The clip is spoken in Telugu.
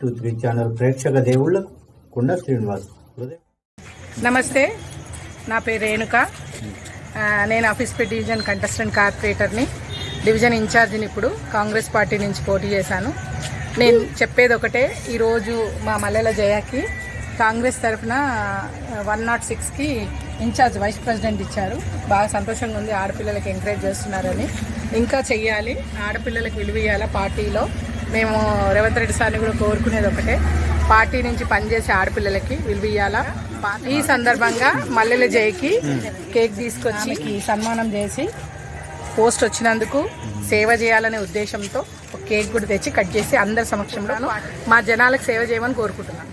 త్రీ ఛానల్ ప్రేక్షక దేవుళ్ళకు కుండ శ్రీనివాస్ నమస్తే నా పేరు రేణుక. నేను ఆఫీస్ పే డివిజన్ కంటెస్టెంట్ కార్పొరేటర్ని డివిజన్ ఇన్ఛార్జిని ఇప్పుడు కాంగ్రెస్ పార్టీ నుంచి పోటీ చేశాను. నేను చెప్పేది ఒకటే ఈరోజు మా మల్లెల జయకి కాంగ్రెస్ తరఫున వన్ నాట్ సిక్స్కి ఇన్ఛార్జ్ వైస్ ప్రెసిడెంట్ ఇచ్చారు. బాగా సంతోషంగా ఉంది ఆడపిల్లలకి ఎంకరేజ్ చేస్తున్నారని. ఇంకా చెయ్యాలి ఆడపిల్లలకు విలువ ఇవ్వాలా పార్టీలో. మేము రేవంత్ రెడ్డి సార్ని కూడా కోరుకునేది ఒకటే. పార్టీ నుంచి పనిచేసే ఆడపిల్లలకి విలువియ్యాలా. ఈ సందర్భంగా మల్లెల జయకి కేక్ తీసుకొచ్చి సన్మానం చేసి పోస్ట్ వచ్చినందుకు సేవ చేయాలనే ఉద్దేశంతో ఒక కేక్ కూడా తెచ్చి కట్ చేసి అందరి సమక్షంలో మా జనాలకు సేవ చేయమని కోరుకుంటున్నాను.